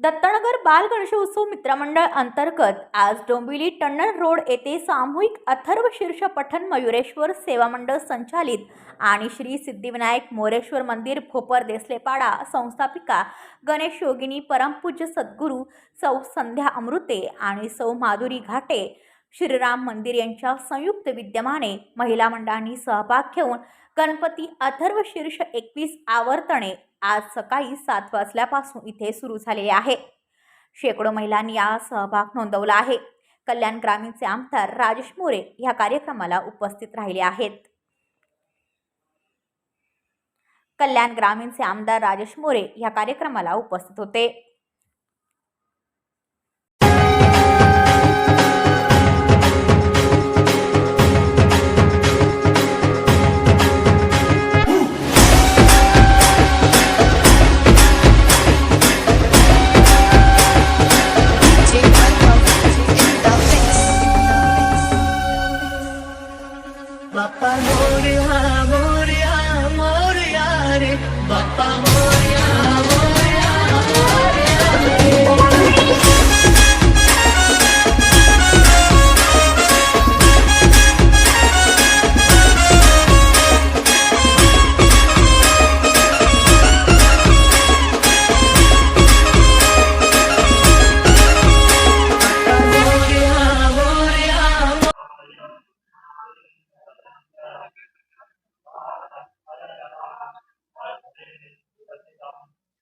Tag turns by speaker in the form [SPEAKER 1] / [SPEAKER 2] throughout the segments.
[SPEAKER 1] दत्तनगर बाल गणेशोत्सव मित्रमंडळ अंतर्गत आज डोंबिवली टन्नर रोड येथे सामूहिक अथर्व शीर्ष पठण मयुरेश्वर सेवा मंडळ संचालित आणि श्री सिद्धिविनायक मोरेश्वर मंदिर भोपर देसलेपाडा संस्थापिका गणेश योगिनी परमपूज्य सद्गुरू सौ संध्या अमृते आणि सौ माधुरी घाटे श्रीराम मंदिर यांच्या संयुक्त विद्यमाने महिला मंडळांनी सहभाग घेऊन गणपती अथर्व शीर्ष एकवीस आवर्तने आज सकाळी सात वाजल्यापासून इथे सुरू झालेले आहे. शेकडो महिलांनी या सहभाग नोंदवला आहे. कल्याण ग्रामीणचे आमदार राजेश मोरे या कार्यक्रमाला उपस्थित राहिले आहेत. कल्याण ग्रामीणचे आमदार राजेश मोरे या कार्यक्रमाला उपस्थित होते.
[SPEAKER 2] बाप्पा मोरया मोरया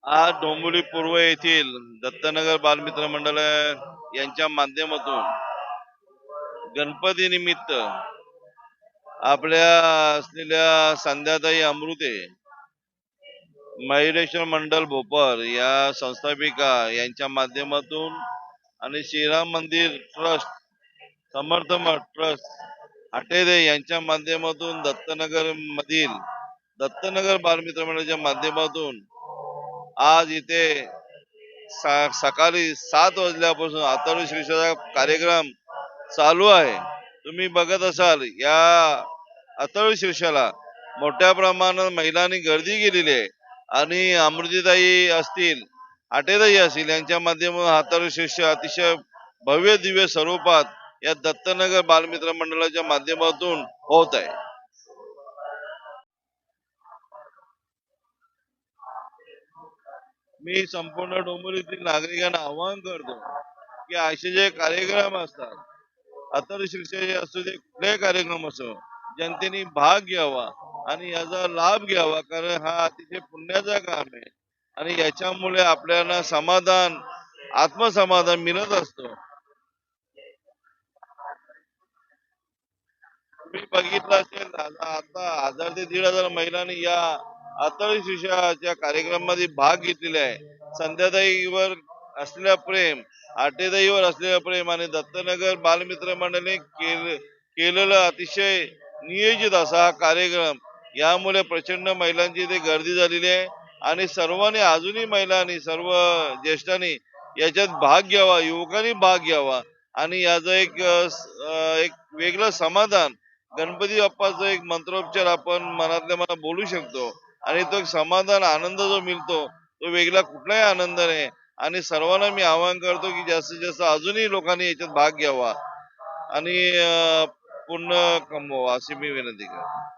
[SPEAKER 3] आज डोंबिवली पूर्व येथील दत्तनगर बालमित्र मंडळ यांच्या माध्यमातून गणपती निमित्त आपल्या असलेल्या संध्याताई अमृते मयुरेश्वर मंडल भोपर या संस्थापिका यांच्या माध्यमातून आणि श्रीराम मंदिर ट्रस्ट समर्थ ट्रस्ट आटेदे यांच्या माध्यमातून दत्तनगर मधील दत्तनगर बालमित्र मंडळाच्या माध्यमातून आज इथे सा- सकाळी सात वाजल्यापासून अथर्व श्रीषाचा कार्यक्रम चालू आहे. तुम्ही बघत असाल या आतळू शीर्षाला मोठ्या प्रमाणात महिलांनी गर्दी केलेली आहे आणि अमृतीताई असतील आटेताई असतील यांच्या माध्यमातून हातळू शीर्ष अतिशय भव्य दिव्य स्वरूपात या दत्तनगर बालमित्र मंडळाच्या माध्यमातून होत आहे. मी संपूर्ण डोंबिवलीतील नागरिकांना आवाहन करतो की असे जे कार्यक्रम असतात अतर शिक्षण असू दे कुठलाही कार्यक्रम असो जनतेने भाग घ्यावा आणि याचा लाभ घ्यावा कारण हा अतिशय पुण्याचा काम आहे. आणि याच्यामुळे आपल्याला समाधान आत्मसमाधान मिळत असतो. तुम्ही बघितलं असेल आता आता हजार ते दीड हजार महिलांनी या अथर्व शिष्याच्या कार्यक्रमामध्ये भाग घेतलेला आहे. संध्याताईवर असलेला प्रेम आटेदाईवर असलेलं प्रेम आणि दत्तनगर बालमित्र मंडळाने केल- केलेलं अतिशय नियोजित असा हा कार्यक्रम. यामुळे प्रचंड महिलांची इथे गर्दी झालेली आहे आणि सर्वांनी अजूनही महिलांनी सर्व ज्येष्ठांनी याच्यात भाग घ्यावा युवकांनी भाग घ्यावा आणि याचं एक एक वेगळं समाधान गणपती बाप्पाचा एक मंत्रोपचार आपण मनातल्या मनात बोलू शकतो. आणि तो समाधान आनंद जो मिळतो तो वेगळा कुठलाही आनंद नाही. आणि सर्वांना मी आवाहन करतो की जास्तीत जास्त अजूनही लोकांनी याच्यात भाग घ्यावा. आणि पूर्ण कमवावा अशी मी विनंती करतो.